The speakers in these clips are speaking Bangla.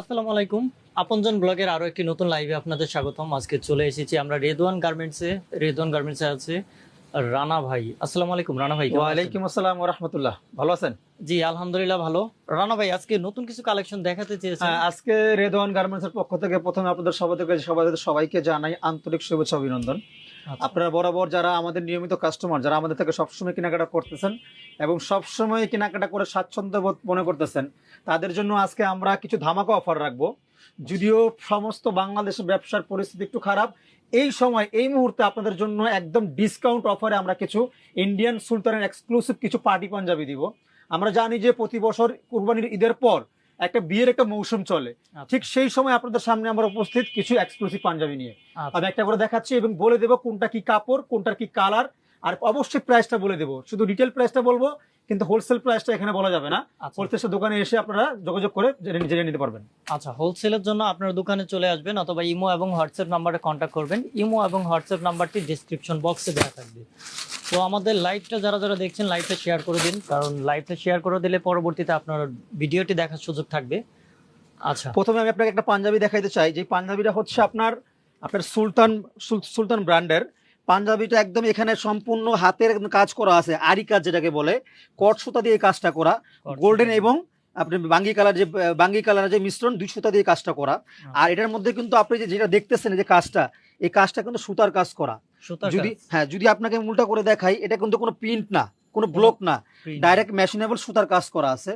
আসসালামু আলাইকুম। আপনজন ব্লগের আরও একটি নতুন লাইভে আপনাদের স্বাগতম। আজকে চলে এসেছি আমরা রেদওয়ান গার্মেন্টসে রেদওয়ান গার্মেন্টসে আছে রানা ভাই। আসসালামু আলাইকুম রানা ভাই ওয়ালাইকুম আসসালাম রহমতুল্লাহ। ভালো আছেন? জি আলহামদুলিল্লাহ ভালো। রানা ভাই আজকে নতুন কিছু কালেকশন দেখাতে চেয়েছেন? হ্যাঁ, আজকে রেদওয়ান গার্মেন্টস এর পক্ষ থেকে প্রথমে আপনাদের সবাই সবাইকে জানাই আন্তরিক শুভেচ্ছা অভিনন্দন। আপনারা বরাবর যারা আমাদের নিয়মিত কাস্টমার যারা আমাদের থেকে সবসময় কেনাকাটা করতেছেন এবং সবসময় কেনাকাটা করে স্বাচ্ছন্দ্য মনে করতেছেন, তাদের জন্য আজকে আমরা কিছু ধামাকা অফার রাখব। যদিও সমস্ত বাংলাদেশের ব্যবসার পরিস্থিতি একটু খারাপ, এই সময়, এই মুহূর্তে আপনাদের জন্য একদম ডিসকাউন্ট অফারে আমরা কিছু ইন্ডিয়ান সুলতানের এক্সক্লুসিভ কিছু পার্টি পাঞ্জাবি দিব। আমরা জানি যে প্রতি বছর কুরবানির ঈদের পর একটা বিয়ের একটা মৌসুম চলে। আচ্ছা, ঠিক সেই সময় আপনাদের সামনে আমরা উপস্থিত কিছু এক্সক্লুসিভ পাঞ্জাবি নিয়ে। আচ্ছা, আমি একটা করে দেখাচ্ছি এবং বলে দেবো কোনটা কি কাপড় কোনটা কি কালার আর অবশ্যই প্রাইসটা বলে দেবো। শুধু রিটেল প্রাইসটা বলব কিন্তু হোলসেল প্রাইসটা এখানে বলা যাবে না। আচ্ছা, হোলসেল দোকানে এসে আপনারা যোগাযোগ করে জেনে নিতে পারবেন। আচ্ছা হোলসেলের জন্য আপনার দোকানে চলে আসবেন অথবা ইমো এবং হোয়াটসঅ্যাপ নাম্বারে কন্ট্যাক্ট করবেন। ইমো এবং হোয়াটসঅ্যাপ নাম্বারটি ডিসক্রিপশন বক্সে দেওয়া থাকবে। তো আমাদের লাইভটা যারা যারা দেখছেন লাইভটা শেয়ার করে দিন। কারণ লাইভটা শেয়ার করে দিলে পরবর্তীতে আপনার ভিডিওটি দেখার সুযোগ থাকবে। আচ্ছা। প্রথমে আমি আপনাকে একটা পাঞ্জাবি দেখাইতে চাই। যে পাঞ্জাবিটা হচ্ছে আপনার আপনার সুলতান সুলতান ব্র্যান্ডের। পাঞ্জাবিটা একদম এখানে সম্পূর্ণ হাতের কাজ করা আছে আরি কাজ যেটাকে বলে। কট সুতা দিয়ে কাজটা করা। গোল্ডেন এবং আপনি বাঙ্গি কালার যে বাঙ্গি কালার যে মিশ্রণ দুই সুতা দিয়ে কাজটা করা। আর এটার মধ্যে কিন্তু আপনি যে যেটা দেখতেছেন যে কাজটা এই কাজটা কিন্তু সুতার কাজ করা। যদি হ্যাঁ যদি আপনাকে উল্টা করে দেখাই এটা কিন্তু কোনো প্রিন্ট না কোনো ব্লক না। ডাইরেক্ট মেশিনেবল সুতার কাজ করা আছে।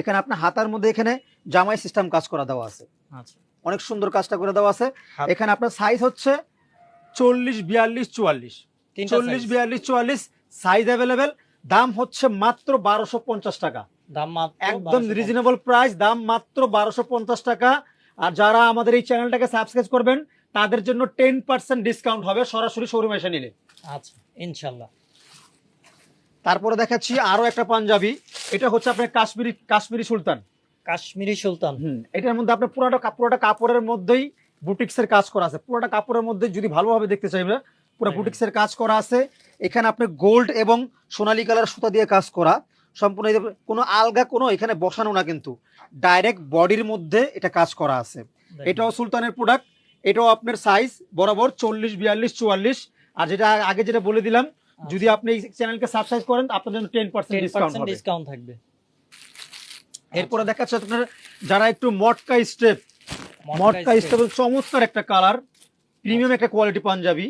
এখানে আপনার হাতার মধ্যে এখানে জামাই সিস্টেম কাজ করা দেওয়া আছে। আচ্ছা। অনেক সুন্দর কাজটা করে দেওয়া আছে। এখানে আপনার সাইজ হচ্ছে চল্লিশ বিয়াল্লিশ চুয়াল্লিশ। চল্লিশ বিয়াল্লিশ চুয়াল্লিশ সাইজ অ্যাভেলেবেল দাম হচ্ছে মাত্র বারোশো পঞ্চাশ টাকা। দাম একদম রিজনেবল প্রাইস দাম মাত্র বারোশো পঞ্চাশ টাকা। আর যারা আমাদের এই চ্যানেলটাকে সাবস্ক্রাইব করবেন তাদের জন্য টেন পার্সেন্ট ডিসকাউন্ট হবে সরাসরি শোরুমে এসে নিলে। আচ্ছা ইনশাল্লাহ। তারপরে দেখাচ্ছি আরও একটা পাঞ্জাবি। এটা হচ্ছে আপনার কাশ্মীরি কাশ্মীরি সুলতান। কাশ্মীরি সুলতান। হুম এটার মধ্যে আপনার পুরোটা পুরোটা কাপড়ের মধ্যেই বুটিক্সের কাজ করা আছে। পুরোটা কাপড়ের মধ্যে যদি ভালোভাবে দেখতে চাই আমরা পুরো। বুটিক্সের কাজ করা আছে। এখানে আপনি গোল্ড এবং সোনালি কালার সুতা দিয়ে কাজ করা। সম্পূর্ণ কোনো আলগা কোনো এখানে বসানো না কিন্তু। ডাইরেক্ট বডির মধ্যে এটা কাজ করা আছে। এটাও সুলতানের প্রোডাক্ট এটাও আপনার সাইজ বরাবর চল্লিশ বিয়াল্লিশ চুয়াল্লিশ। আর যেটা আগে যেটা বলে দিলাম যদি আপনি এই চ্যানেলকে সাবস্ক্রাইব করেন আপনার জন্য টেন পার্সেন্ট 10% ডিসকাউন্ট ডিসকাউন্ট থাকবে। এরপরে দেখাচ্ছে আপনার যারা একটু মটকা স্টেপ মটকা স্টেপের চমৎকার একটা কালার প্রিমিয়াম একটা কোয়ালিটি পাঞ্জাবি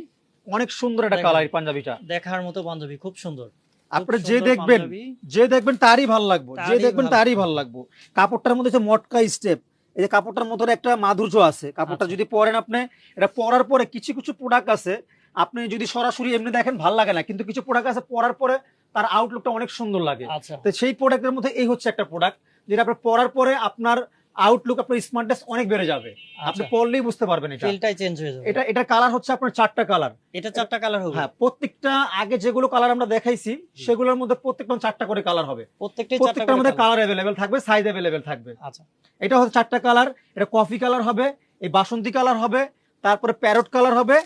অনেক সুন্দর একটা কালার পাঞ্জাবিটা। দেখার মতো পাঞ্জাবি খুব সুন্দর। আপনারা খুব যে দেখবেন যে দেখবেন তারই ভালো লাগবে যে দেখবেন তারই ভালো লাগবে। কাপড়টার মধ্যে মটকা স্টেপ এই যে কাপড়টার মধ্যে একটা মাধুর্য আছে। কাপড়টা আচ্ছা। যদি পরেন আপনি এটা পরার পরে কিছু কিছু প্রোডাক্ট আছে আপনি যদি সরাসরি এমনি দেখেন ভালো লাগে না। কিন্তু কিছু প্রোডাক্ট আছে পরার পরে তার আউটলুকটা অনেক সুন্দর লাগে। আচ্ছা। তো সেই প্রোডাক্টের মধ্যে এই হচ্ছে একটা প্রোডাক্ট যেটা আপনার পরার পরে আপনার আউটলুক আপনার স্মার্টনেস অনেক বেড়ে যাবে। আপনি পড়লেই বুঝতে পারবেন এটা। ফিলটাই চেঞ্জ হয়ে যাবে। এটা এটা কালার হচ্ছে আপনার চারটা কালার এটা চারটা কালার হবে। হ্যাঁ প্রত্যেকটা আগে যেগুলো কালার আমরা দেখাইছি সেগুলোর মধ্যে প্রত্যেকটা চারটা করে কালার হবে। প্রত্যেকটা প্রত্যেকটার মধ্যে কালার অ্যাভেলেবেল থাকবে সাইজ অ্যাভেলেবেল থাকবে। আচ্ছা। এটা হচ্ছে চারটা কালার এটা কফি কালার হবে এই বাসন্তী কালার হবে তারপরে প্যারট কালার হবে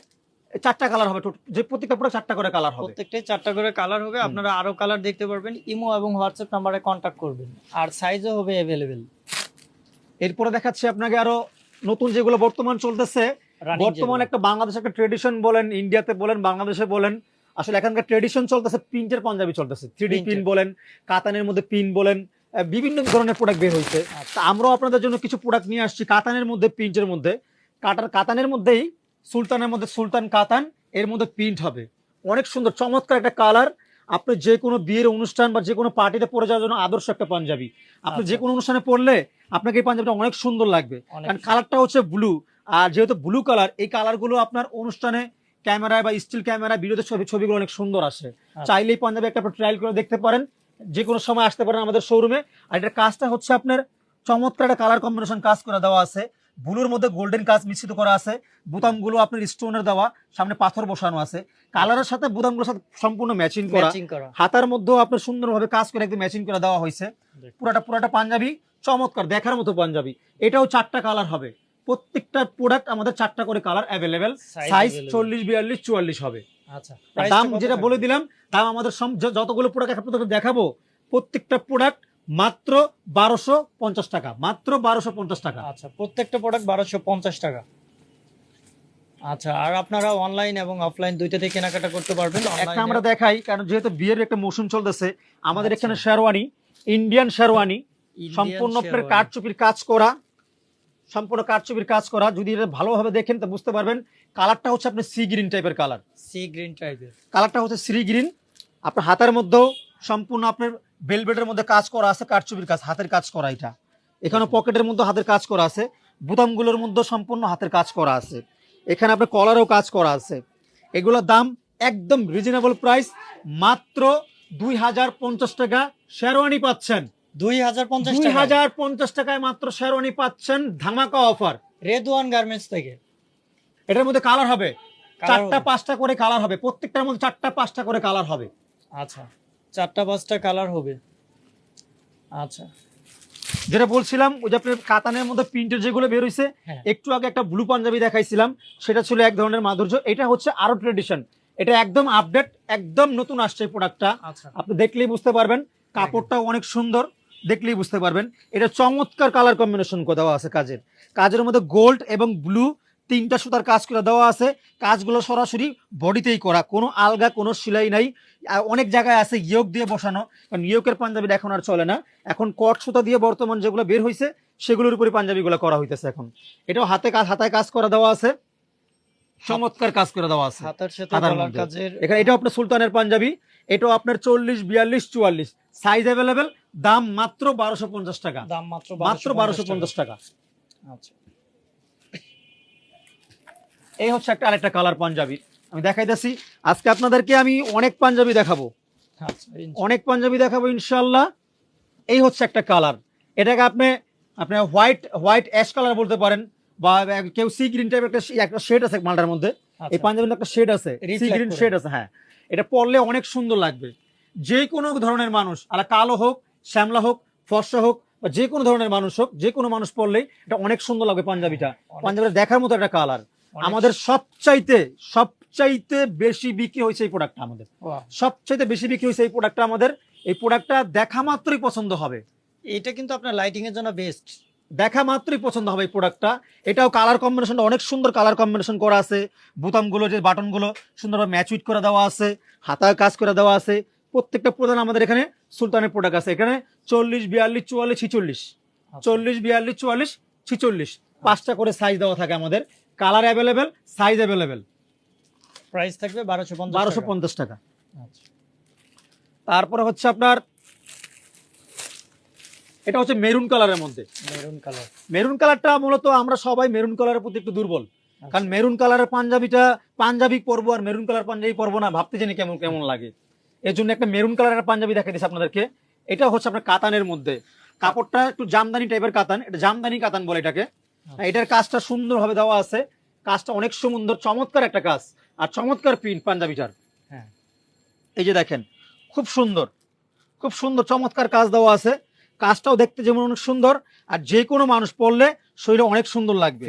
চারটা কালার হবে যে প্রত্যেকটা পুরো চারটা করে কালার হবে। প্রত্যেকটাই চারটা করে কালার হবে। আপনারা আরও কালার দেখতে পারবেন। ইমো এবং হোয়াটসঅ্যাপ নাম্বারে কন্ট্যাক্ট করবেন। আর সাইজও হবে অ্যাভেলেবেল এরপরে দেখাচ্ছি আপনাকে আরও নতুন যেগুলো বর্তমান চলতেছে। বর্তমান একটা বাংলাদেশ একটা ট্রেডিশন বলেন ইন্ডিয়াতে বলেন বাংলাদেশে বলেন আসলে এখানকার ট্রেডিশন চলতেছে প্রিন্টের পাঞ্জাবি চলতেছে থ্রি পিন বলেন কাতানের মধ্যে পিন বলেন বিভিন্ন ধরনের প্রোডাক্ট বের হয়েছে। আচ্ছা। তা আমরাও আপনাদের জন্য কিছু প্রোডাক্ট নিয়ে আসছি কাতানের মধ্যে প্রিন্টের মধ্যে। কাটার কাতানের মধ্যেই সুলতানের মধ্যে সুলতান কাতান এর মধ্যে প্রিন্ট হবে। অনেক সুন্দর চমৎকার একটা কালার আপনি যে কোনো বিয়ের অনুষ্ঠান বা যে কোনো পার্টিতে পরে যাওয়ার জন্য আদর্শ একটা পাঞ্জাবি। আপনি আচ্ছা। যে কোনো অনুষ্ঠানে পরলে আপনাকে এই পাঞ্জাবিটা অনেক সুন্দর লাগবে। কারণ কালারটা হচ্ছে ব্লু আর যেহেতু ব্লু কালার এই কালারগুলো আপনার অনুষ্ঠানে ক্যামেরায় বা স্টিল ক্যামেরা ভিডিওতে ছবি ছবিগুলো অনেক সুন্দর আসে। আচ্ছা। চাইলেই পাঞ্জাবি একটা ট্রায়াল করে দেখতে পারেন। যে কোনো সময় আসতে পারেন আমাদের শোরুমে আর এটার কাজটা হচ্ছে আপনার চমৎকার একটা কালার কম্বিনেশন কাজ করে দেওয়া আছে। ব্লুর মধ্যে গোল্ডেন কাজ মিশ্রিত করা আছে। বোতামগুলো আপনার স্টোনের দেওয়া সামনে পাথর বসানো আছে। কালারের সাথে বোতামগুলোর সাথে সম্পূর্ণ ম্যাচিং করা। হাতার মধ্যেও আপনার সুন্দরভাবে কাজ করে একদম ম্যাচিং করে দেওয়া হয়েছে। পুরাটা পুরাটা পাঞ্জাবি চমৎকার দেখার মতো পাঞ্জাবি। এটাও চারটা কালার হবে। প্রত্যেকটা প্রোডাক্ট আমাদের চারটা করে কালার অ্যাভেলেবেল সাইজ চল্লিশ বিয়াল্লিশ চুয়াল্লিশ হবে। আচ্ছা দাম যেটা বলে দিলাম দাম আমাদের যতগুলো প্রোডাক্ট আপনাদের দেখাবো প্রত্যেকটা প্রোডাক্ট মাত্র বারোশো পঞ্চাশ টাকা মাত্র বারোশো পঞ্চাশ টাকা। আচ্ছা প্রত্যেকটা প্রোডাক্ট বারোশো পঞ্চাশ টাকা। আচ্ছা আর আপনারা অনলাইন এবং অফলাইন দুইটাতে কেনাকাটা করতে পারবেন একটা আমরা দেখাই কারণ যেহেতু বিয়ের একটা মৌসুম চলতেছে আমাদের আচ্ছা। এখানে শেরওয়ানি ইন্ডিয়ান শেরওয়ানি সম্পূর্ণ আপনার কাঠচুপির কাজ করা সম্পূর্ণ কাঠচুপির কাজ করা যদি এটা ভালোভাবে দেখেন তো বুঝতে পারবেন কালারটা হচ্ছে আপনার সি গ্রিন টাইপের কালার। সি গ্রিন টাইপের কালারটা হচ্ছে সি গ্রিন আপনার হাতের মধ্যেও সম্পূর্ণ আপনার বেলবেটের মধ্যে কাজ করা আছে কাঠচুপির কাজ হাতের কাজ করা এটা। এখানে পকেটের মধ্যে হাতের কাজ করা আছে বুতামগুলোর মধ্যে সম্পূর্ণ হাতের কাজ করা আছে। এখানে আপনার কলারও কাজ করা আছে। এগুলোর দাম একদম রিজনেবল প্রাইস মাত্র দুই হাজার পঞ্চাশ টাকা শেরওয়ানি পাচ্ছেন। দুই হাজার পঞ্চাশ দুই হাজার পঞ্চাশ টাকায় মাত্র শেরওয়ানি পাচ্ছেন ধামাকা অফার রেদওয়ান গার্মেন্টস থেকে? এটার মধ্যে কালার হবে। চারটা পাঁচটা করে কালার হবে। প্রত্যেকটার মধ্যে চারটা পাঁচটা করে কালার হবে। আচ্ছা। চারটা পাঁচটা কালার হবে। আচ্ছা। যেটা বলছিলাম ওই যে আপনার কাতানের মধ্যে প্রিন্টের যেগুলো বের হয়েছে হ্যাঁ। একটু আগে একটা ব্লু পাঞ্জাবি দেখাইছিলাম সেটা ছিল এক ধরনের মাধুর্য। এটা হচ্ছে আরও ট্রেডিশন এটা একদম আপডেট একদম নতুন আসছে প্রোডাক্টটা আচ্ছা। আপনি দেখলেই বুঝতে পারবেন কাপড়টাও অনেক সুন্দর দেখলেই বুঝতে পারবেন। এটা চমৎকার কালার কম্বিনেশন দেওয়া আছে কাজের। কাজের মধ্যে গোল্ড এবং ব্লু তিনটা সুতার কাজ করে দেওয়া আছে। কাজগুলো সরাসরি বডিতেই করা। কোনো আলগা কোনো সেলাই নাই। অনেক জায়গায় আছে ইয়োগ দিয়ে বসানো। কারণ ইয়োকের পাঞ্জাবি এখন আর চলে না। এখন কট সুতা দিয়ে বর্তমান যেগুলো বের হয়েছে সেগুলোর উপরে পাঞ্জাবিগুলো করা হইতেছে এখন। এটাও হাতে কাজ হাতায় কাজ করা দেওয়া আছে। চমৎকার কাজ করে দেওয়া আছে। এখানে এটাও আপনার সুলতানের পাঞ্জাবি। এটাও আপনার চল্লিশ বিয়াল্লিশ চুয়াল্লিশ। সাইজ অ্যাভেলেবেল দাম মাত্র বারোশো পঞ্চাশ টাকা। দাম মাত্র মাত্র বারোশো পঞ্চাশ টাকা। আচ্ছা। এই হচ্ছে একটা আরেকটা কালার পাঞ্জাবি। আমি দেখাইতেছি। আজকে আপনাদেরকে আমি অনেক পাঞ্জাবি দেখাবো। আচ্ছা অনেক পাঞ্জাবি দেখাবো ইনশাল্লাহ এই হচ্ছে একটা কালার এটাকে আপনি আপনি হোয়াইট হোয়াইট অ্যাশ কালার বলতে পারেন বা কেউ সি গ্রিন টাইপের একটা একটা শেড আছে মালটার মধ্যে। এই আচ্ছা, পাঞ্জাবির একটা শেড আছে। সি গ্রিন শেড আছে হ্যাঁ। এটা পরলে অনেক সুন্দর লাগবে। যে কোনো ধরনের মানুষ আর কালো হোক শ্যামলা হোক ফর্সা হোক বা যে কোনো ধরনের মানুষ হোক যে কোনো মানুষ পরলেই এটা অনেক সুন্দর লাগবে পাঞ্জাবিটা। পাঞ্জাবিটা দেখার মতো একটা কালার আমাদের সবচাইতে সবচাইতে বেশি বিক্রি হয়েছে এই প্রোডাক্টটা আমাদের। সবচাইতে বেশি বিক্রি হয়েছে এই প্রোডাক্টটা আমাদের। এই প্রোডাক্টটা দেখা মাত্রই পছন্দ হবে। এটা কিন্তু আপনার লাইটিং এর জন্য বেস্ট দেখা মাত্রই পছন্দ হবে এই প্রোডাক্টটা এটাও কালার কম্বিনেশনটা অনেক সুন্দর কালার কম্বিনেশন করা আছে। বোতামগুলো যে বাটনগুলো সুন্দরভাবে ম্যাচুইট করে দেওয়া আছে। হাতায় কাজ করে দেওয়া আছে। প্রত্যেকটা প্রধান আমাদের এখানে সুলতানের প্রোডাক্ট আছে। এখানে চল্লিশ বিয়াল্লিশ চুয়াল্লিশ ছিচল্লিশ। আচ্ছা। চল্লিশ বিয়াল্লিশ চুয়াল্লিশ ছিচল্লিশ। পাঁচটা করে সাইজ দেওয়া থাকে আমাদের। Colour available size available. Price থাকবে বারোশো বারোশো পঞ্চাশ টাকা। আচ্ছা। তারপরে হচ্ছে আপনার এটা হচ্ছে মেরুন কালারের মধ্যে। Maroon colour. মেরুন কালারটা মূলত আমরা সবাই মেরুন কালারের প্রতি একটু দুর্বল। কারণ মেরুন কালারের পাঞ্জাবিটা পাঞ্জাবি পরবো আর মেরুন কালার পাঞ্জাবি পরবো না ভাবতে জানি কেমন কেমন লাগে। এর জন্য একটা মেরুন কালারের পাঞ্জাবি দেখা দিচ্ছে আপনাদেরকে। এটা হচ্ছে আপনার কাতানের মধ্যে। কাপড়টা একটু জামদানি টাইপের কাতান এটা জামদানি কাতান বলে এটাকে। এটার কাজটা সুন্দরভাবে দেওয়া আছে। কাজটা অনেক সুন্দর চমৎকার একটা কাজ। আর চমৎকার প্রিন্ট পাঞ্জাবিটার হ্যাঁ। এই যে দেখেন খুব সুন্দর। খুব সুন্দর চমৎকার কাজ দেওয়া আছে। কাজটাও দেখতে যেমন অনেক সুন্দর আর যে কোনো মানুষ পরলে শরীরে অনেক সুন্দর লাগবে।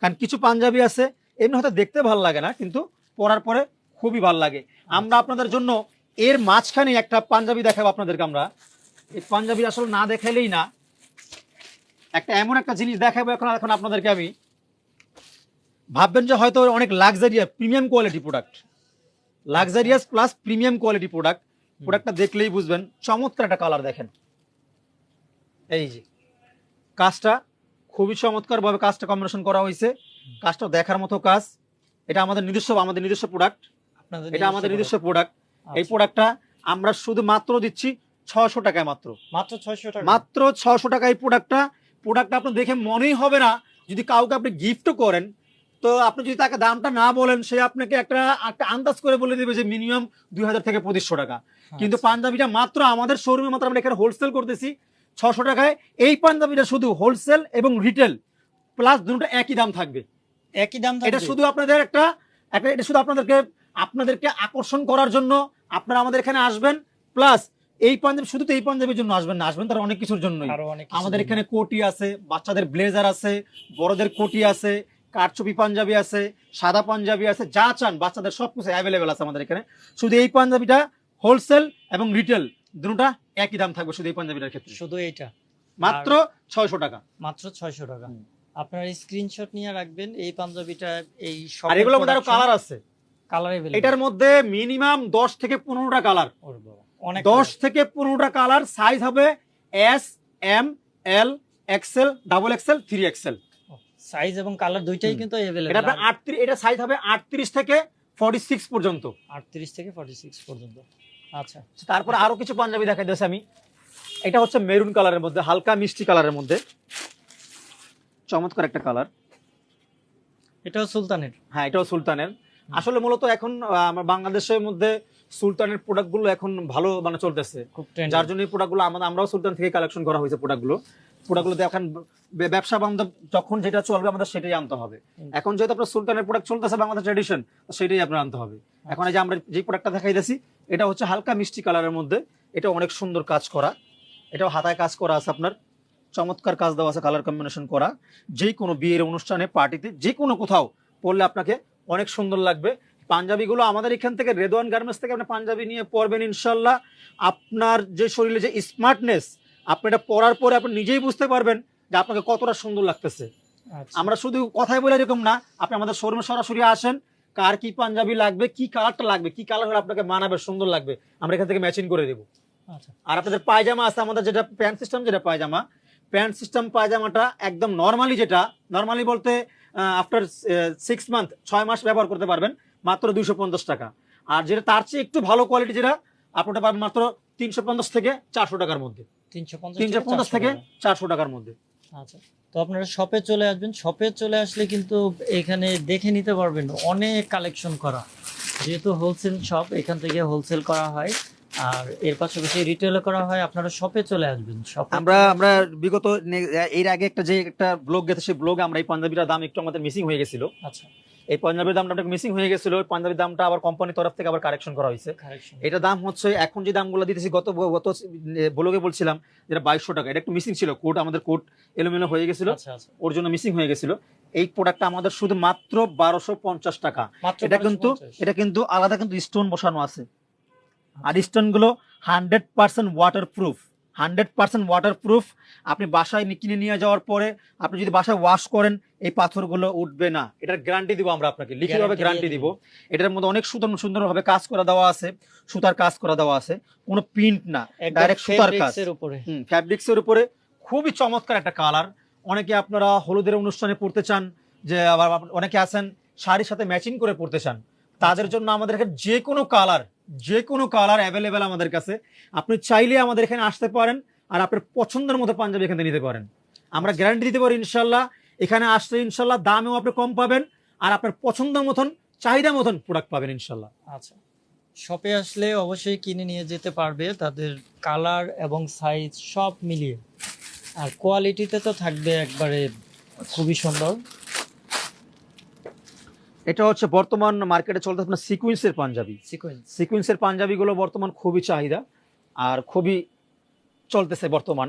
কারণ কিছু পাঞ্জাবি আছে এমনি হয়তো দেখতে ভালো লাগে না কিন্তু পরার পরে খুবই ভালো লাগে। আমরা আপনাদের জন্য এর মাঝখানে একটা পাঞ্জাবি দেখাবো আপনাদেরকে আমরা। এই পাঞ্জাবি আসলে না দেখাইলেই না একটা এমন একটা জিনিস দেখাবো এখন এখন আপনাদেরকে আমি। ভাববেন যে হয়তো অনেক luxurious premium quality product luxurious plus premium quality product প্রোডাক্টটা দেখলেই বুঝবেন। চমৎকার একটা কালার দেখেন। এই যে কাজটা খুবই চমৎকারভাবে কাজটা কম্বিনেশন করা হয়েছে। কাজটা দেখার মতো কাজ। এটা আমাদের নিজস্ব আমাদের নিজস্ব প্রোডাক্ট আপনাদের এটা আমাদের নিজস্ব প্রোডাক্ট এই আচ্ছা। প্রোডাক্টটা আমরা শুধু মাত্র দিচ্ছি ছশো টাকায় মাত্র। মাত্র ছয়শো টাকা। মাত্র ছশো টাকা এই প্রোডাক্টটা প্রোডাক্টটা আপনার দেখে মনেই হবে না যদি কাউকে আপনি গিফটও করেন। তো আপনি যদি তাকে দামটা না বলেন সে আপনাকে একটা একটা আন্দাজ করে বলে দেবে যে মিনিমাম দুই হাজার থেকে পঁচিশশো টাকা। কিন্তু আচ্ছা। পাঞ্জাবিটা মাত্র আমাদের শোরুমে মাত্র আমরা এখানে হোলসেল করতেছি। ছশো টাকায় এই পাঞ্জাবিটা শুধু হোলসেল এবং রিটেল প্লাস দুটো একই দাম থাকবে। একই দাম এটা শুধু আপনাদের একটা একটা এটা শুধু আপনাদেরকে আপনাদেরকে আকর্ষণ করার জন্য আপনারা আমাদের এখানে আসবেন প্লাস এই পাঞ্জাবি শুধু তো এই পাঞ্জাবির জন্য আসবেন না আসবেন তার অনেক কিছুর জন্যই। কিছু আমাদের এখানে কোটি আছে বাচ্চাদের ব্লেজার আছে বড়দের কোটি আছে কাঠচুপি পাঞ্জাবি আছে সাদা পাঞ্জাবি আছে যা চান বাচ্চাদের সব কিছু অ্যাভেলেবেল আছে আমাদের এখানে। শুধু এই পাঞ্জাবিটা হোলসেল এবং রিটেল দুটা একই দাম থাকবে শুধু এই পাঞ্জাবিটার ক্ষেত্রে। শুধু এইটা। মাত্র ছয়শো টাকা। মাত্র ছয়শো টাকা। আপনার স্ক্রিনশট নিয়ে রাখবেন এই পাঞ্জাবিটা এই আর এগুলোর মধ্যে আরও কালার আছে। কালার এটার মধ্যে মিনিমাম দশ থেকে পনেরোটা কালার অনেক দশ থেকে পনেরোটা কালার সাইজ হবে S M L XL double XL three XL size এবং কালার দুইটাই কিন্তু এটা আটত্রিশ এটা সাইজ হবে আটত্রিশ থেকে ফর্টি সিক্স পর্যন্ত। আটত্রিশ থেকে ফর্টি সিক্স পর্যন্ত। আচ্ছা। তারপর আরও কিছু পাঞ্জাবি দেখাই দিয়েছি আমি। এটা হচ্ছে মেরুন কালারের মধ্যে হালকা মিষ্টি কালারের মধ্যে। চমৎকার একটা কালার এটাও সুলতানের। হ্যাঁ এটাও সুলতানের। আসলে মূলত এখন আমার বাংলাদেশের মধ্যে সুলতানের প্রোডাক্টগুলো এখন ভালো মানে চলতেছে। যার জন্য এই প্রোডাক্টগুলো আমাদের আমরাও সুলতান থেকে কালেকশন করা হয়েছে প্রোডাক্টগুলো প্রোডাক্টগুলো এখন ব্যবসা বান্ধব যখন যেটা চলবে আমাদের সেটাই আনতে হবে। এখন যেহেতু আপনার সুলতানের প্রোডাক্ট চলতেছে বাংলাদেশ ট্রেডিশন সেটাই আপনার আনতে হবে। এখন এই যে আমরা যে প্রোডাক্টটা দেখাই দিয়েছি এটা হচ্ছে হালকা মিষ্টি কালারের মধ্যে। এটা অনেক সুন্দর কাজ করা। এটাও হাতায় কাজ করা আছে আপনার। চমৎকার কাজ দেওয়া আছে কালার কম্বিনেশন করা। যে কোনো বিয়ের অনুষ্ঠানে পার্টিতে যে কোনো কোথাও পড়লে আপনাকে অনেক সুন্দর লাগবে। পাঞ্জাবিগুলো আমাদের এখান থেকে রেদওয়ান গার্মেন্টস থেকে আপনি পাঞ্জাবি নিয়ে পরবেন ইনশাল্লাহ। আপনার যে শরীরে যে স্মার্টনেস আপনি এটা পরার পরে আপনি নিজেই বুঝতে পারবেন যে আপনাকে কতটা সুন্দর লাগতেছে। আচ্ছা। আমরা শুধু কথাই বলে এরকম না আপনি আমাদের শোরুমে সরাসরি আসেন কার কি পাঞ্জাবি লাগবে কি কালারটা লাগবে কি কালার হলে আপনাকে মানাবে সুন্দর লাগবে। আমরা এখান থেকে ম্যাচিং করে দেবো। আচ্ছা। আর আপনাদের পায়জামা আছে আমাদের যেটা প্যান্ট সিস্টেম যেটা পায়জামা প্যান্ট সিস্টেম পায়জামাটা একদম নর্মালি যেটা নর্মালি বলতে আফটার সিক্স মান্থ ছয় মাস ব্যবহার করতে পারবেন মাত্র দুইশো পঞ্চাশ টাকা। আর যেটা তার চেয়ে একটু ভালো কোয়ালিটি যেটা আপনারা পাবেন মাত্র তিনশো পঞ্চাশ থেকে চারশো টাকার মধ্যে। 350 তিনশো পঞ্চাশ থেকে চারশো টাকার মধ্যে। আচ্ছা তো আপনারা শপে চলে আসবেন। শপে চলে আসলে কিন্তু এখানে দেখে নিতে পারবেন অনেক কালেকশন করা। যেহেতু হোলসেল শপ এখান থেকে হোলসেল করা হয়। আর এর পাশাপাশি রিটেলও করা হয় আপনারা শপে চলে আসবেন। আমরা আমরা বিগত এর আগে একটা যে একটা ব্লগ গেছে সেই ব্লগে আমরা এই পাঞ্জাবিটার দাম একটু আমাদের মিসিং হয়ে গেছিল। আচ্ছা। এই পাঞ্জাবির দামটা মিসিং হয়ে গেছিল ওই পাঞ্জাবির দামটা আবার কোম্পানির তরফ থেকে আবার কারেকশন করা হয়েছে। এটা দাম হচ্ছে এখন যে দামগুলো দিতেছি গত গত ব্লগে বলছিলাম যেটা বাইশশো টাকা এটা একটু মিসিং ছিল কোড আমাদের কোড এলোমেলো হয়ে গেছিল আচ্ছা আচ্ছা। ওর জন্য মিসিং হয়ে গেছিল। এই প্রোডাক্টটা আমাদের শুধু মাত্র বারোশো পঞ্চাশ টাকা। এটা কিন্তু এটা কিন্তু আলাদা কিন্তু স্টোন বসানো আছে। আর স্টোনগুলো hundred percent waterproof hundred percent waterproof আপনি বাসায় কিনে নিয়ে যাওয়ার পরে আপনি যদি বাসায় ওয়াশ করেন এই পাথরগুলো উঠবে না। এটার গ্যারান্টি দিব আমরা আপনাকে। লিখিতভাবে গ্যারান্টি দিব। এটার মধ্যে অনেক সুন্দর সুন্দরভাবে কাজ করা দেওয়া আছে সুতার কাজ করা দেওয়া আছে। কোনো প্রিন্ট না ডাইরেক্ট সুতার কাজ। fabrics উপরে। খুবই চমৎকার একটা কালার অনেকে আপনারা হলুদের অনুষ্ঠানে পড়তে চান যে আবার অনেকে আছেন শাড়ির সাথে ম্যাচিং করে পড়তে চান। তাদের জন্য আমাদের এখানে যে কোনো কালার যে কোনো কালার অ্যাভেলেবেল আমাদের কাছে। আপনি চাইলে আমাদের এখানে আসতে পারেন আর আপনার পছন্দের মতো পাঞ্জাবি এখানে নিতে পারেন। আমরা গ্যারান্টি দিতে পারি ইনশাল্লাহ। এখানে আসলে ইনশাল্লাহ দামেও আপনি কম পাবেন আর আপনার পছন্দ মতন, চাহিদা মতন প্রোডাক্ট পাবেন ইনশাল্লাহ। আচ্ছা। শপে আসলে অবশ্যই কিনে নিয়ে যেতে পারবে। তাদের কালার এবং সাইজ সব মিলিয়ে। আর কোয়ালিটিতে তো থাকবে একবারে খুবই সুন্দর। এটা হচ্ছে বর্তমান মার্কেটে চলতে আপনার সিকুয়েন্সের পাঞ্জাবি। সিকোয়েন্স সিকুয়েন্সের পাঞ্জাবিগুলো বর্তমান খুবই চাহিদা আর খুবই চলতেছে বর্তমান।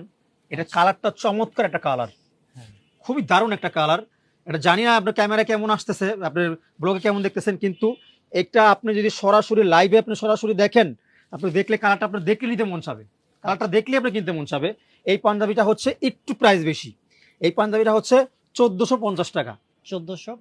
এটা কালারটা চমৎকার একটা কালার হ্যাঁ। খুবই দারুণ একটা কালার এটা জানি না আপনার ক্যামেরা কেমন আসতেছে আপনার ব্লগে কেমন দেখতেছেন কিন্তু এটা আপনি যদি সরাসরি লাইভে আপনি সরাসরি দেখেন আপনি দেখলে কালারটা আপনার দেখলে নিতে মন চাবে। কালারটা দেখলে আপনি কিনতে মন চাবে। এই পাঞ্জাবিটা হচ্ছে একটু প্রাইস বেশি। এই পাঞ্জাবিটা হচ্ছে চোদ্দোশো পঞ্চাশ টাকা।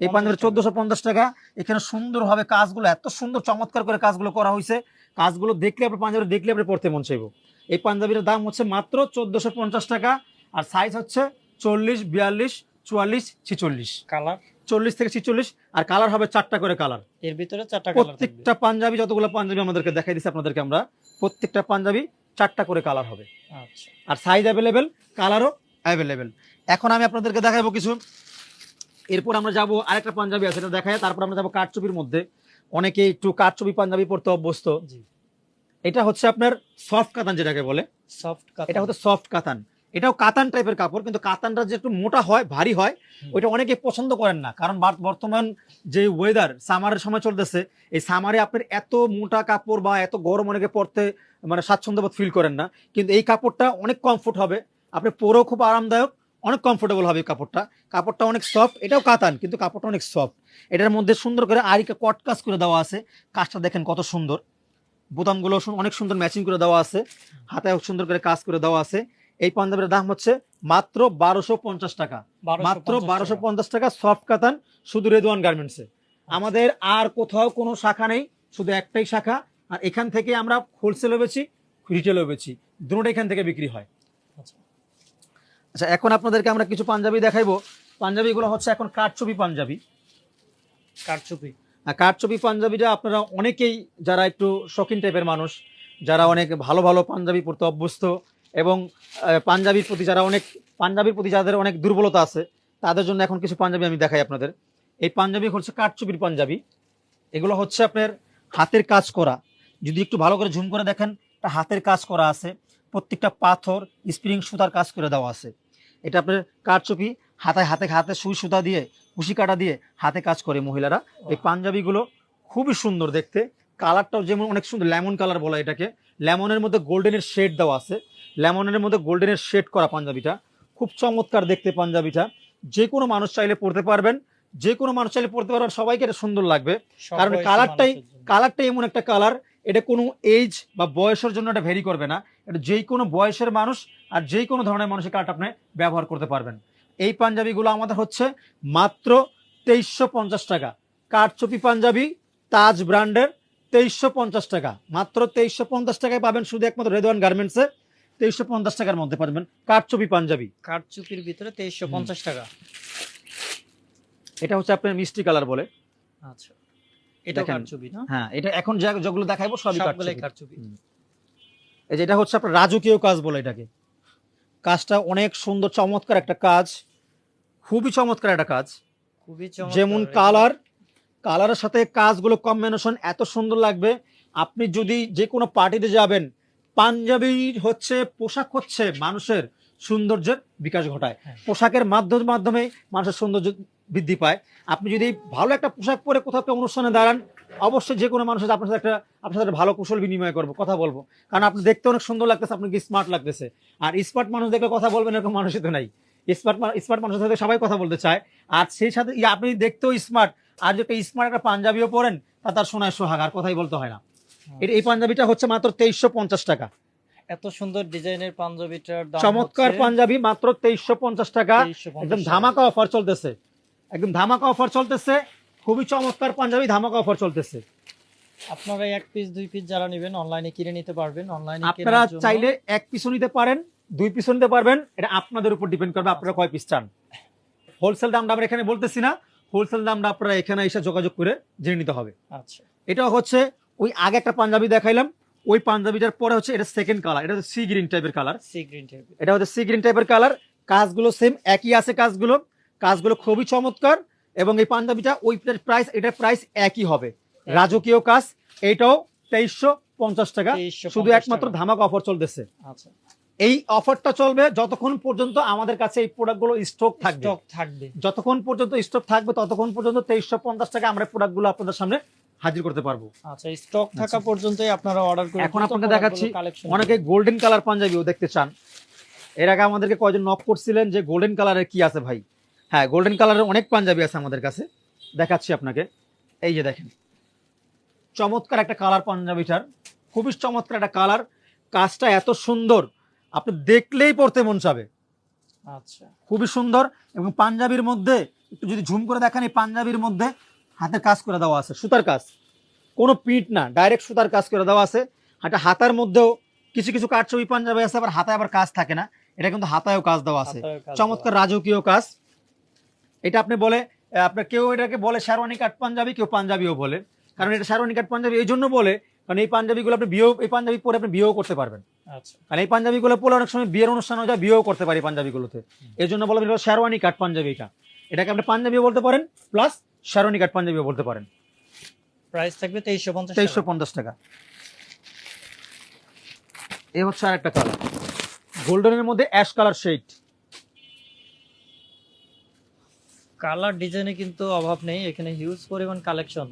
এই পাঞ্জাবি চোদ্দশো পঞ্চাশ টাকা। এখানে সুন্দরভাবে কাজগুলো এত সুন্দর চমৎকার করে কাজগুলো করা হয়েছে। কাজগুলো দেখলে আপনি পাঞ্জাবি দেখলে আপনি পড়তে মন চাইব। এই পাঞ্জাবির দাম হচ্ছে মাত্র চোদ্দশো পঞ্চাশ টাকা আর সাইজ হচ্ছে চল্লিশ বিয়াল্লিশ চুয়াল্লিশ ছিচল্লিশ। কালার চল্লিশ থেকে ছিচল্লিশ আর কালার হবে চারটা করে কালারের ভিতরে চারটা প্রত্যেকটা পাঞ্জাবি যতগুলো পাঞ্জাবি আমাদেরকে দেখাই দিচ্ছি আপনাদেরকে আমরা প্রত্যেকটা পাঞ্জাবি চারটা করে কালার হবে। আচ্ছা। আর সাইজ অ্যাভেলেবেল কালারও অ্যাভেলেবেল এখন আমি আপনাদেরকে দেখাবো কিছু। এরপর আমরা যাব আরেকটা পাঞ্জাবি আছে এটা দেখায়। তারপর আমরা যাব কাঠচুপির মধ্যে। অনেকে একটু কাঠচুপি পাঞ্জাবি পড়তে অভ্যস্ত। এটা হচ্ছে আপনার সফট কাতান যেটাকে বলে। সফট এটা হচ্ছে সফট কাতান। এটাও কাতান টাইপের কাপড় কিন্তু কাতানটা যে একটু মোটা হয় ভারী হয় ওইটা অনেকে পছন্দ করেন না। কারণ বর্তমান যে ওয়েদার সামারের সময় চলতেছে এই সামারে আপনার এত মোটা কাপড় বা এত গরম অনেকে পরতে মানে স্বাচ্ছন্দ্যবোধ ফিল করেন না। কিন্তু এই কাপড়টা অনেক কমফোর্ট হবে। আপনি পরেও খুব আরামদায়ক। অনেক কমফোর্টেবল হবে কাপড়টা। কাপড়টা অনেক সফট এটাও কাতান কিন্তু কাপড়টা অনেক সফট এটার মধ্যে সুন্দর করে আরিকা কট কাজ করে দেওয়া আছে। কাজটা দেখেন কত সুন্দর। বোতামগুলো অনেক সুন্দর ম্যাচিং করে দেওয়া আছে। হাতায় সুন্দর করে কাজ করে দেওয়া আছে। এই পাঞ্জাবের দাম হচ্ছে মাত্র বারোশো পঞ্চাশ টাকা। মাত্র বারোশো পঞ্চাশ টাকা সফট কাতান শুধু রেদওয়ান গার্মেন্টসে আমাদের আর কোথাও কোনো শাখা নেই শুধু একটাই শাখা। আর এখান থেকে আমরা হোলসেলও বেছি রিটেলও বেছি দুটো এখান থেকে বিক্রি হয়। আচ্ছা। আচ্ছা এখন আপনাদেরকে আমরা কিছু পাঞ্জাবি দেখাইবো। পাঞ্জাবিগুলো হচ্ছে এখন কাঠছবি পাঞ্জাবি। আর কাঠছবি পাঞ্জাবিটা আপনারা অনেকেই যারা একটু শৌখিন টাইপের মানুষ যারা অনেক ভালো ভালো পাঞ্জাবি পরতে অভ্যস্ত এবং পাঞ্জাবির প্রতি যারা অনেক পাঞ্জাবির প্রতি যাদের অনেক দুর্বলতা আছে তাদের জন্য এখন কিছু পাঞ্জাবি আমি দেখাই আপনাদের। এই পাঞ্জাবি হচ্ছে কাঠছবির পাঞ্জাবি। এগুলো হচ্ছে আপনার হাতের কাজ করা। যদি একটু ভালো করে ঝুম করে দেখেন তা হাতের কাজ করা আছে প্রত্যেকটা পাথর স্প্রিং সুতার কাজ করে দেওয়া আছে। এটা আপনার কারচুপি হাতে হাতে হাতে সুই সুতা দিয়ে কুশি কাটা দিয়ে হাতে কাজ করে মহিলারা। এই পাঞ্জাবিগুলো খুবই সুন্দর দেখতে। কালারটাও যেমন অনেক সুন্দর লেমন কালার বলা এটাকে। লেমনের মধ্যে গোল্ডেনের শেড দেওয়া আছে। লেমনের মধ্যে গোল্ডেনের শেড করা পাঞ্জাবিটা। খুব চমৎকার দেখতে পাঞ্জাবিটা। যে কোনো মানুষ চাইলে পড়তে পারবেন। যে কোনো মানুষ চাইলে পড়তে পারবেন। সবাইকে এটা সুন্দর লাগবে। কারণ কালারটাই কালারটাই- এমন একটা কালার। এটা কোনো এজ বা বয়সের জন্য এটা ভেরি করবে না। এটা যেই কোনো বয়সের মানুষ আর যেই কোনো ধরনের মানুষের কালারটা আপনি ব্যবহার করতে পারবেন। এই পাঞ্জাবিগুলো আমাদের হচ্ছে মাত্র তেইশশো পঞ্চাশ টাকা। কাঠচুপি পাঞ্জাবি তাজ ব্র্যান্ডের তেইশশো পঞ্চাশ টাকা। মাত্র তেইশশো পঞ্চাশ টাকায় পাবেন শুধু একমাত্র রেদওয়ান গার্মেন্টসে তেইশশো পঞ্চাশ টাকার মধ্যে পাবেন কাঠচুপি পাঞ্জাবি। কারচুপির ভিতরে তেইশশো পঞ্চাশ টাকা। এটা হচ্ছে আপনার মিষ্টি কালার বলে। আচ্ছা। এটা। না? হ্যাঁ এটা এখন যেগুলো দেখাবো সবই কাঠচুপি এই যেটা হচ্ছে আপনার রাজকীয় কাজ বলে এটাকে। কাজটা অনেক সুন্দর চমৎকার একটা কাজ। খুবই চমৎকার একটা কাজ। খুবই যেমন কালার কালারের সাথে কাজগুলো কম্বিনেশন এত সুন্দর লাগবে। আপনি যদি যে কোনো পার্টিতে যাবেন পাঞ্জাবি হচ্ছে পোশাক হচ্ছে মানুষের সৌন্দর্যের বিকাশ ঘটায়। হ্যাঁ। পোশাকের মাধ্যমে মাধ্যমে মানুষের সৌন্দর্য বৃদ্ধি পায়। আপনি যদি ভালো একটা পোশাক পরে কোথাও একটা অনুষ্ঠানে দাঁড়ান অবশ্যই যে কোনো মানুষের আপনার সাথে একটা আপনার সাথে ভালো কুশল বিনিময় করব কথা বলব। কারণ আপনি দেখতে অনেক সুন্দর লাগতেছে আপনাকে স্মার্ট লাগতেছে। আর স্মার্ট মানুষ দেখলে কথা বলবেন এরকম মানুষই তো নাই। স্মার্ট স্মার্ট মানুষের সাথে সবাই কথা বলতে চায়। আর সেই সাথে আপনি দেখতেও স্মার্ট আর যে স্মার্ট একটা পাঞ্জাবিও পরেন তা তার সোনায় সোহাগ আর কথাই বলতে হয় না। এর এই পাঞ্জাবিটা হচ্ছে মাত্র তেইশশো পঞ্চাশ টাকা। এত সুন্দর ডিজাইনের পাঞ্জাবিটার চমৎকার পাঞ্জাবি মাত্র তেইশশো পঞ্চাশ টাকা। একদম ধামাকা অফার চলতেছে। একদম ধামাকা অফার চলতেছে। খুবই চমৎকার পাঞ্জাবি ধামাকা অফার চলতেছে। আপনারা এক পিস দুই পিস যারা নেবেন অনলাইনে কিনে নিতে পারবেন। অনলাইনে আপনারা চাইলে এক পিসও নিতে পারেন দুই পিসও নিতে পারবেন। এটা আপনাদের উপর ডিপেন্ড করবে আপনারা কয় পিস চান। হোলসেল দামটা আমরা এখানে বলতেছি না। হোলসেল দামটা আপনারা এখানে এসে যোগাযোগ করে জেনে নিতে হবে। আচ্ছা। এটা হচ্ছে ওই আগে একটা পাঞ্জাবি দেখাইলাম। ওই পাঞ্জাবিটার পরে হচ্ছে এটা সেকেন্ড কালার এটা হচ্ছে সি গ্রিন টাইপের কালার সি গ্রিন টাইপের এটা হচ্ছে সি গ্রিন টাইপের কালার কাজগুলো সেম একই আছে কাজগুলো। কাজগুলো খুবই চমৎকার। এবং এই পাঞ্জাবিটা ওই প্রাইস এটার প্রাইস একই হবে। রাজকীয় কাজ এটাও তেইশশো পঞ্চাশ টাকা। শুধু একমাত্র। ধামাক অফার চলতেছে। আচ্ছা। এই অফারটা চলবে যতক্ষণ পর্যন্ত আমাদের কাছে এই প্রোডাক্টগুলো স্টক থাকবে। থাকবে। যতক্ষণ পর্যন্ত স্টক থাকবে ততক্ষণ পর্যন্ত তেইশশো পঞ্চাশ টাকা আমরা প্রোডাক্টগুলো আপনাদের সামনে হাজির করতে পারব। আচ্ছা স্টক থাকা পর্যন্তই আপনারা অর্ডার করে এখন আপনাকে দেখাচ্ছি অনেকে গোল্ডেন কালার পাঞ্জাবিও দেখতে চান। এর আগে আমাদেরকে কয়জন নক করছিলেন যে গোল্ডেন কালারের কি আছে ভাই? হ্যাঁ গোল্ডেন কালারের অনেক পাঞ্জাবি আছে আমাদের কাছে। দেখাচ্ছি আপনাকে। এই যে দেখেন চমৎকার একটা কালার পাঞ্জাবিটার। খুবই চমৎকার একটা কালার কাজটা এত সুন্দর আপনি দেখলেই পড়তে মন চাবে। আচ্ছা। খুবই সুন্দর এবং পাঞ্জাবির মধ্যে একটু যদি ঝুম করে দেখেন এই পাঞ্জাবির মধ্যে হাতের কাজ করে দেওয়া আছে সুতার কাজ। কোনো পিট না ডাইরেক্ট সুতার কাজ করে দেওয়া আছে। হাতে হাতার মধ্যেও কিছু কিছু কাঠছবি পাঞ্জাবি আছে আবার হাতায় আবার কাজ থাকে না। এটা কিন্তু হাতায়ও কাজ দেওয়া আছে। চমৎকার রাজকীয় কাজ। এটা আপনি বলে আপনার কেউ এটাকে বলে শেরওয়ানি কাঠ পাঞ্জাবি কেউ পাঞ্জাবিও বলে। কারণ এটা শেরওয়ানি কাঠ পাঞ্জাবি এই জন্য বলে কারণ এই পাঞ্জাবিগুলো আপনি বিয়েও এই পাঞ্জাবি পরে আপনি বিয়েও করতে পারবেন। আচ্ছা। কারণ এই পাঞ্জাবিগুলো পরে অনেক সময় বিয়ের অনুষ্ঠানও যায় বিয়েও করতে পারি পাঞ্জাবিগুলোতে। এই জন্য বলা হয় শেরওয়ানি কাট পাঞ্জাবি এটা। এটাকে আপনি পাঞ্জাবিও বলতে পারেন প্লাস শেরওয়ানি কাট পাঞ্জাবিও বলতে পারেন। প্রাইস থাকবে তেইশশো পঞ্চাশ তেইশশো পঞ্চাশ টাকা। এ হচ্ছে আর একটা কালার গোল্ডেনের মধ্যে অ্যাশ কালার শেড কালার ডিজাইনে কিন্তু অভাব নেই, এখানে হিউজ পরিমাণ কালেকশন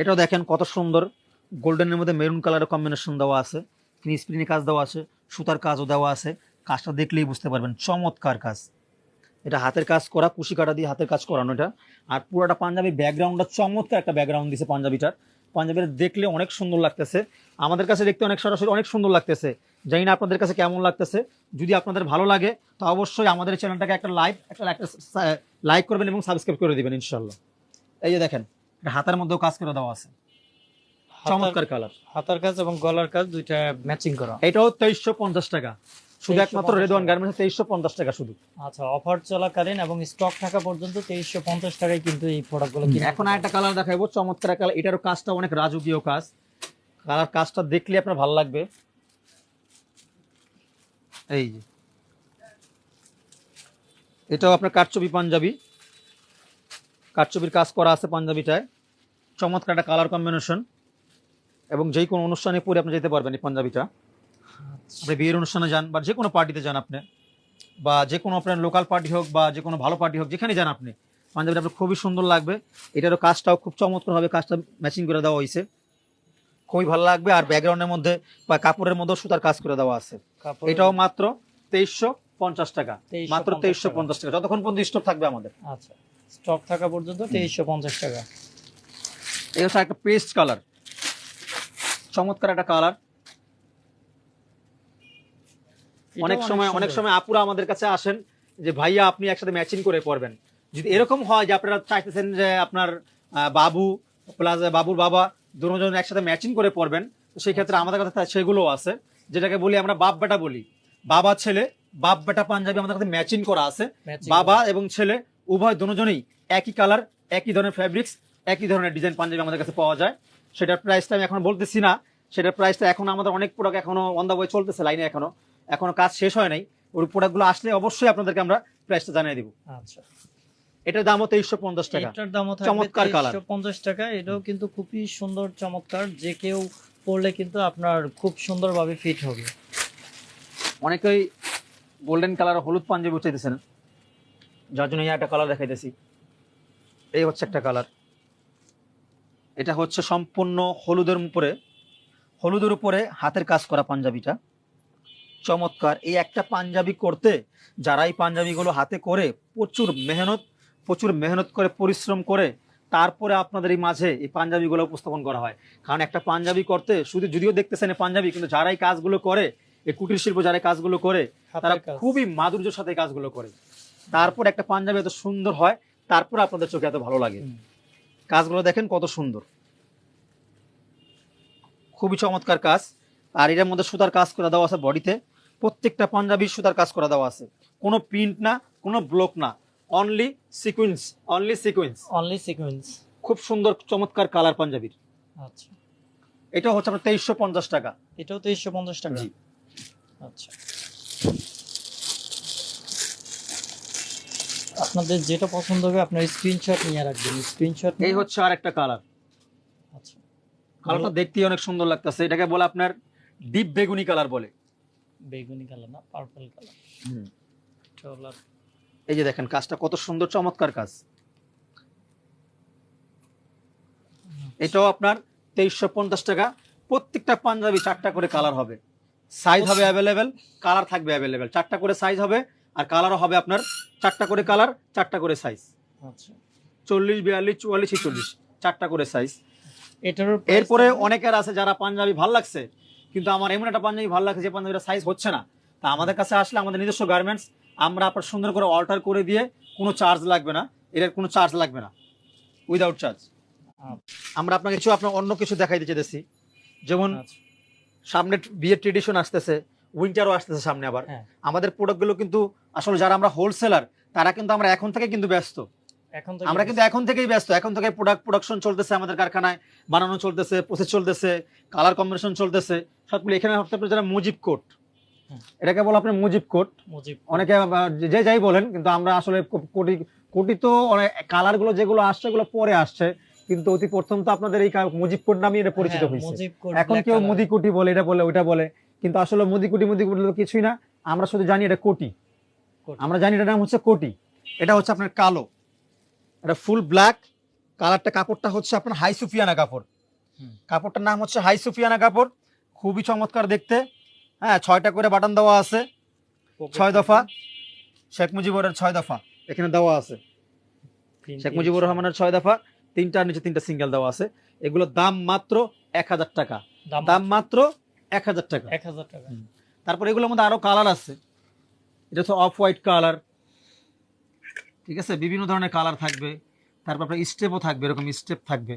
এটাও দেখেন কত সুন্দর। গোল্ডেনের মধ্যে মেরুন কালারের কম্বিনেশন দেওয়া আছে স্প্রিনে কাজ দেওয়া আছে, সুতার কাজও দেওয়া আছে। কাজটা দেখলেই বুঝতে পারবেন, চমৎকার কাজ। এটা হাতের কাজ করা, কুশি কাটা দিয়ে হাতের কাজ করানো এটা। আর পুরোটা পাঞ্জাবি ব্যাকগ্রাউন্ডটা চমৎকার একটা ব্যাকগ্রাউন্ড দিছে পাঞ্জাবিটার। পাঞ্জাবিটা দেখলে অনেক সুন্দর লাগতেছে। আমাদের কাছে দেখতে অনেক সরাসরি অনেক সুন্দর লাগতেছে। জানি না আপনাদের কাছে কেমন লাগতেছে। যদি আপনাদের ভালো লাগে তো অবশ্যই আমাদের চ্যানেলটাকে একটা লাইক একটা লাইক করবেন এবং সাবস্ক্রাইব করে দিবেন ইনশাল্লাহ এই যে দেখেন হাতের মধ্যেও কাজ করে দেওয়া আছে। চমৎকার কালার হাতার কাজ এবং গলার কাজ দুইটা ম্যাচিং করা। এটাও তেইশশো পঞ্চাশ টাকা। শুধু একমাত্র রেদওয়ান গার্মেন্টস তেইশশো পঞ্চাশ টাকা শুধু। আচ্ছা অফার চলাকালীন এবং স্টক থাকা পর্যন্ত তেইশশো পঞ্চাশ টাকায় কিন্তু এই প্রোডাক্টগুলো এখন আরেকটা কালার দেখাবো চমৎকার কালার এটারও কাজটা অনেক রাজকীয় কাজ। কালার কাজটা দেখলে আপনার ভালো লাগবে। এই যে। এটাও আপনার কাঠচবি পাঞ্জাবি। কাঠচবির কাজ করা আছে পাঞ্জাবিটায়। চমৎকার একটা কালার কম্বিনেশন এবং যেই কোনো অনুষ্ঠানে পরে আপনি যেতে পারবেন এই পাঞ্জাবিটা। আপনি বিয়ের অনুষ্ঠানে যান বা যে কোনো পার্টিতে যান আপনি বা যে কোনো আপনার লোকাল পার্টি হোক বা যে কোনো ভালো পার্টি হোক যেখানে যান আপনি পাঞ্জাবিটা আপনার খুবই সুন্দর লাগবে। এটারও কাজটাও খুব চমৎকার হবে কাজটা ম্যাচিং করে দেওয়া হয়েছে। খুবই ভালো লাগবে আর ব্যাকগ্রাউন্ডের মধ্যে বা কাপড়ের মধ্যে সুতার কাজ করে দেওয়া আছে। এটাও মাত্র তেইশশো পঞ্চাশ টাকা। মাত্র তেইশশো পঞ্চাশ টাকা। যতক্ষণ পর্যন্ত স্টক থাকবে আমাদের। আচ্ছা স্টক থাকা পর্যন্ত তেইশশো পঞ্চাশ টাকা। এই হচ্ছে একটা পেস্ট কালার চমৎকার একটা কালার অনেক সময় অনেক সময় আপুরা আমাদের কাছে আসেন যে ভাইয়া আপনি একসাথে ম্যাচিং করে পড়বেন। যদি এরকম হয় যে আপনারা চাইতেছেন যে আপনার বাবু প্লাস বাবুর বাবা দুজন একসাথে ম্যাচিং করে পড়বেন সেই ক্ষেত্রে আমাদের কাছে সেগুলো আছে। যেটাকে বলি আমরা বাপ বেটা বলি। বাবা ছেলে বাপ বেটা পাঞ্জাবি আমাদের কাছে ম্যাচিং করা আছে। বাবা এবং ছেলে উভয় দুজনেই একই কালার একই ধরনের ফ্যাব্রিক্স একই ধরনের ডিজাইন পাঞ্জাবি আমাদের কাছে পাওয়া যায়। সেটার প্রাইসটা আমি এখন বলতেছি না। সেটার প্রাইসটা এখন আমাদের অনেক প্রোডাক্ট এখনও অন দ্য ওয়ে চলতেছে লাইনে এখনও। এখনও কাজ শেষ হয় নাই। ওই প্রোডাক্টগুলো আসলে অবশ্যই আপনাদেরকে আমরা প্রাইসটা জানিয়ে দিব। আচ্ছা। এটার দাম হতো তেইশশো পঞ্চাশ টাকা। এটার থাকবে চমৎকার। তেইশশো পঞ্চাশ টাকা। এটাও কিন্তু খুবই সুন্দর চমৎকার। যে কেউ পরলে কিন্তু আপনার খুব সুন্দরভাবে ফিট হবে। অনেকেই গোল্ডেন কালার হলুদ পাঞ্জাবি চাইতেছেন। যার জন্য একটা কালার দেখাইতেছি। এই হচ্ছে একটা কালার এটা হচ্ছে সম্পূর্ণ হলুদের উপরে। হলুদের উপরে হাতের কাজ করা পাঞ্জাবিটা। চমৎকার। এই একটা পাঞ্জাবি করতে যারা এই পাঞ্জাবিগুলো হাতে করে প্রচুর মেহনত প্রচুর মেহনত করে পরিশ্রম করে তারপরে আপনাদের এই মাঝে এই পাঞ্জাবিগুলো উপস্থাপন করা হয়। কারণ একটা পাঞ্জাবি করতে শুধু যদিও দেখতেছেন এই পাঞ্জাবি কিন্তু যারা এই কাজগুলো করে এই কুটির শিল্প যারা এই কাজগুলো করে তারা খুবই মাধুর্যের সাথে কাজগুলো করে। তারপর একটা পাঞ্জাবি এত সুন্দর হয় তারপর আপনাদের চোখে এত ভালো লাগে। কাজগুলো দেখেন কত সুন্দর। খুবই চমৎকার কাজ। আর এটার মধ্যে সুতার কাজ করে দেওয়া আছে বডিতে। প্রত্যেকটা পাঞ্জাবি সুতার কাজ করে দেওয়া আছে। কোনো প্রিন্ট না কোনো ব্লক না। Only sequence only sequence only sequence খুব সুন্দর চমৎকার কালার পাঞ্জাবির। আচ্ছা। এটা হচ্ছে আপনার তেইশশো পঞ্চাশ টাকা। এটাও তেইশশো পঞ্চাশ টাকা? জি। আচ্ছা। আপনাদের যেটা পছন্দ হবে আপনার স্ক্রিনশট নিয়ে রাখবেন। স্ক্রিনশট এই হচ্ছে আর একটা কালার আচ্ছা কালারটা দেখতেই অনেক সুন্দর লাগতেছে। এটাকে বলে আপনার ডিপ বেগুনি কালার বলে। বেগুনি কালার না পার্পল কালার এই যে দেখেন কাজটা কত সুন্দর চমৎকার কাজ। এটাও আপনার তেইশশো পঞ্চাশ টাকা। প্রত্যেকটা পাঞ্জাবি চারটা করে কালার হবে। সাইজ হবে অ্যাভেলেবেল কালার থাকবে অ্যাভেলেবেল চারটা করে সাইজ হবে আর কালারও হবে আপনার চারটা করে কালার চারটা করে সাইজ আচ্ছা। চল্লিশ বিয়াল্লিশ চুয়াল্লিশ ছেচল্লিশ চারটা করে সাইজ এটারও এরপরে অনেকের আছে যারা পাঞ্জাবি ভালো লাগছে কিন্তু আমার এমন একটা পাঞ্জাবি ভালো লাগছে যে পাঞ্জাবিটা সাইজ হচ্ছে না। তা আমাদের কাছে আসলে আমাদের নিজস্ব গার্মেন্টস আমরা আপনার সুন্দর করে অল্টার করে দিয়ে কোনো চার্জ লাগবে না। এটার কোনো চার্জ লাগবে না। উইদাউট চার্জ আমরা আপনাকে কিছু আপনার অন্য কিছু দেখাই দিতে চাইতেছি। যেমন আচ্ছা। সামনে বিয়ের ট্রেডিশন আসতেছে উইন্টারও আসতেছে সামনে আবার। হ্যাঁ। আমাদের প্রোডাক্টগুলো কিন্তু আসলে যারা আমরা হোলসেলার তারা কিন্তু আমরা এখন থেকে কিন্তু ব্যস্ত। আমরা কিন্তু এখন থেকেই ব্যস্ত। এখন থেকে প্রোডাক্ট প্রোডাকশন চলতেছে আমাদের কারখানায় বানানো চলতেছে প্রসেস চলতেছে কালার কম্বিনেশন চলতেছে। সবগুলো এখানে আপনার যারা মুজিব কোট। এটাকে বলে আপনার মুজিব কোট। মুজিব অনেকে যে- যাই বলেন কিন্তু আমরা আসলে কোটি কোটি তো অনেক কালারগুলো যেগুলো আসছে এগুলো পরে আসছে। কিন্তু অতি প্রথম তো আপনাদের এই মুজিব কোট নামে এটা পরিচিত হ্যাঁ, হয়েছে। এখন কেউ মুদি কুটি বলে এটা বলে ওইটা বলে। কিন্তু আসলে মুদি কুটি মুদি কুটি তো কিছুই না। আমরা শুধু জানি এটা কোটি। কোটি। আমরা জানি এটার নাম হচ্ছে কোটি। এটা হচ্ছে আপনার কালো। এটা ফুল ব্ল্যাক। কালারটা কাপড়টা হচ্ছে আপনার হাই সুফিয়ানা কাপড়। কাপড়টার নাম হচ্ছে হাই সুফিয়ানা কাপড়। খুবই চমৎকার দেখতে। হ্যাঁ ছয়টা করে বাটন দেওয়া আছে। ছয় দফা। শেখ মুজিবুরের ছয় দফা। এখানে দেওয়া আছে। শেখ মুজিবুর রহমানের ছয় দফা। তিনটার নিচে তিনটা সিঙ্গেল দেওয়া আছে। এগুলোর দাম মাত্র এক হাজার টাকা। দাম দাম মাত্র এক হাজার টাকা। এক হাজার টাকা। তারপর এগুলোর মধ্যে আরও কালার আছে। এটা হচ্ছে অফ হোয়াইট কালার। ঠিক আছে? বিভিন্ন ধরনের কালার থাকবে। তারপর আপনার স্টেপও থাকবে এরকম স্টেপ থাকবে।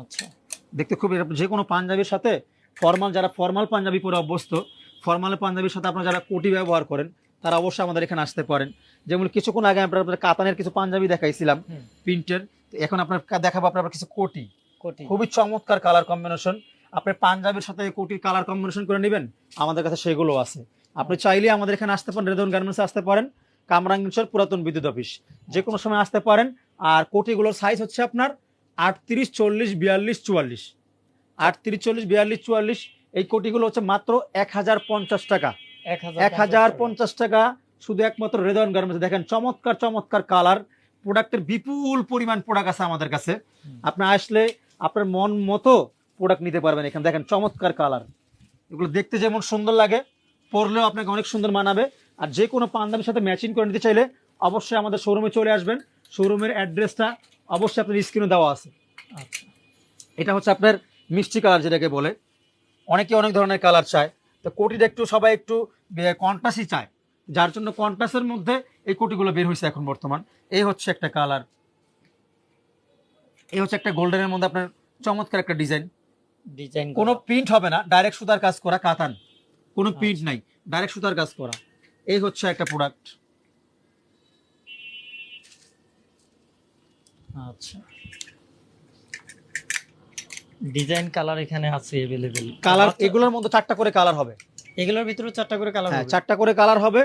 আচ্ছা। দেখতে খুব যে কোনো পাঞ্জাবির সাথে ফর্মাল যারা ফর্মাল পাঞ্জাবি পরে অভ্যস্ত ফর্মাল পাঞ্জাবির সাথে আপনারা যারা কোটি ব্যবহার করেন তারা অবশ্যই আমাদের এখানে আসতে পারেন। যেমন কিছুক্ষণ আগে আমরা আপনাদের কাতানের কিছু পাঞ্জাবি দেখাইছিলাম। প্রিন্টের। এখন আপনার দেখাবো আপনার কিছু কোটি। কোটি। খুবই চমৎকার কালার কম্বিনেশন আপনি পাঞ্জাবির সাথে কোটির কালার কম্বিনেশন করে নেবেন আমাদের কাছে সেগুলো আছে। আপনি চাইলে আমাদের এখানে আসতে পারেন রেদন গার্মেন্টসে আসতে পারেন। কামরাঙ্গিনচর পুরাতন বিদ্যুৎ অফিস। যে কোনো সময় আসতে পারেন। আর কোটিগুলোর সাইজ হচ্ছে আপনার আটত্রিশ চল্লিশ বিয়াল্লিশ চুয়াল্লিশ। আটত্রিশ চল্লিশ বিয়াল্লিশ চুয়াল্লিশ এই কোটিগুলো হচ্ছে মাত্র এক হাজার পঞ্চাশ টাকা। এক হাজার পঞ্চাশ টাকা। শুধু একমাত্র রেদন গার্মেন্টস দেখেন চমৎকার চমৎকার কালার প্রোডাক্টের বিপুল পরিমাণ প্রোডাক্ট আছে আমাদের কাছে। আপনি আসলে আপনার মন মতো প্রোডাক্ট নিতে পারবেন এখানে। দেখেন চমৎকার কালার এগুলো দেখতে যেমন সুন্দর লাগে পরলেও আপনাকে অনেক সুন্দর মানাবে। আর যে কোনো পাঞ্জাবির সাথে ম্যাচিং করে নিতে চাইলে অবশ্যই আমাদের শোরুমে চলে আসবেন। শোরুমের অ্যাড্রেসটা অবশ্যই আপনার স্ক্রিনে দেওয়া আছে। আচ্ছা। এটা হচ্ছে আপনার মিষ্টি কালার যেটাকে বলে। অনেকে অনেক ধরনের কালার চায়। তো কোটিটা একটু সবাই একটু কন্ট্রাস্টই চায়। যার জন্য কন্ট্রাস্টের মধ্যে এই কোটিগুলো বের হয়েছে এখন বর্তমান। এই হচ্ছে একটা কালার এই হচ্ছে একটা গোল্ডেনের মধ্যে আপনার চমৎকার একটা ডিজাইন ডিজাইন কোনো প্রিন্ট হবে না। ডাইরেক্ট সুতার কাজ করা কাতান। কোনো প্রিন্ট নাই। ডাইরেক্ট সুতার কাজ করা। এই হচ্ছে একটা প্রোডাক্ট আচ্ছা ডিজাইন কালার এখানে আছে अवेलेबल কালার এগুলোর মধ্যে চারটা করে কালার হবে এগুলোর ভিতরে চারটা করে কালার হ্যাঁ হবে চারটা করে কালার হবে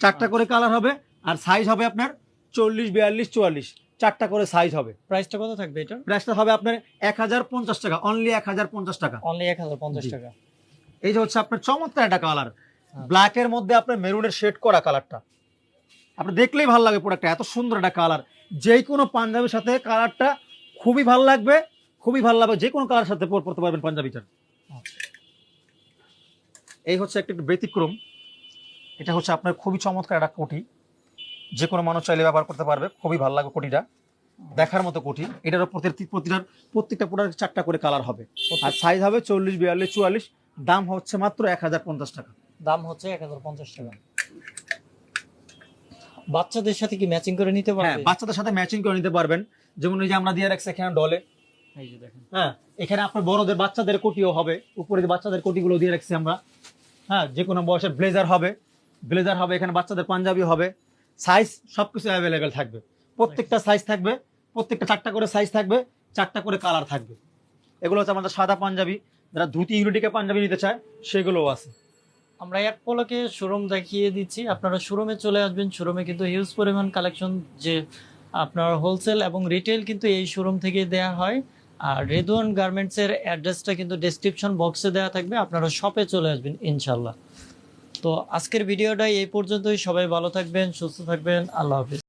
চারটা করে কালার হবে আর সাইজ হবে আপনার চল্লিশ বিয়াল্লিশ চুয়াল্লিশ চারটা করে সাইজ হবে প্রাইসটা কত থাকবে এটা প্রাইসটা হবে আপনার এক হাজার পঞ্চাশ টাকা অনলি এক হাজার পঞ্চাশ টাকা অনলি এক হাজার পঞ্চাশ জি। টাকা এই যে হচ্ছে আপনার চমৎকার একটা কালার ব্ল্যাকের মধ্যে আপনার মেরুনের শেড করা কালারটা আপনি দেখলেই ভালো লাগে প্রোডাক্টটা এত সুন্দর একটা কালার যে কোনো পাঞ্জাবির সাথে কালারটা খুবই ভালো লাগবে, খুবই ভালো লাগবে যে কোনো কালার সাথে পর- পরতে পারবেন পাঞ্জাবিটার। এই হচ্ছে একটা একটু ব্যতিক্রম। এটা হচ্ছে আপনার খুবই চমৎকার একটা কোটি। যে কোনো মানুষ চাইলে ব্যবহার করতে পারবে, খুবই ভালো লাগবে কোটিটা। দেখার মতো কোটি। এটার প্রতি প্রতিটার প্রত্যেকটা প্রোডাক্ট চারটা করে কালার হবে। আর সাইজ হবে চল্লিশ, বিয়াল্লিশ, চুয়াল্লিশ। দাম হচ্ছে মাত্র এক হাজার পঞ্চাশ টাকা। দাম হচ্ছে এক হাজার পঞ্চাশ টাকা। বাচ্চাদের সাথে কি ম্যাচিং করে নিতে পারবেন হ্যাঁ বাচ্চাদের সাথে ম্যাচিং করে নিতে পারবেন। যেমন এই যে আমরা দিয়ে রাখছি এখানে ডলে এই যে দেখেন। হ্যাঁ এখানে আপনার বড়দের বাচ্চাদের কোটিও হবে উপরে যে বাচ্চাদের কোটিগুলো দিয়ে রাখছি আমরা। হ্যাঁ যে কোনো বয়সের ব্লেজার হবে ব্লেজার হবে এখানে বাচ্চাদের পাঞ্জাবি হবে। সাইজ সবকিছু অ্যাভেলেবেল থাকবে। প্রত্যেকটা সাইজ থাকবে প্রত্যেকটা চারটা করে সাইজ থাকবে চারটা করে কালার থাকবে। এগুলো হচ্ছে আমাদের সাদা পাঞ্জাবি। যারা ধুতি ইউনিটিকে পাঞ্জাবি নিতে চায় সেগুলোও আছে। আমরা এক পলকে শোরুম দেখিয়ে দিচ্ছি। আপনারা শোরুমে চলে আসবেন। শোরুমে কিন্তু হিউজ পরিমাণ কালেকশন যে আপনার হোলসেল এবং রিটেল কিন্তু এই শোরুম থেকে দেয়া হয়। আর রেদুয়ান গার্মেন্টসের অ্যাড্রেসটা কিন্তু ডেসক্রিপশন বক্সে দেওয়া থাকবে। আপনারা শপে চলে আসবেন ইনশাল্লাহ তো আজকের ভিডিওটাই এই পর্যন্তই। সবাই ভালো থাকবেন, সুস্থ থাকবেন। আল্লাহ হাফিজ।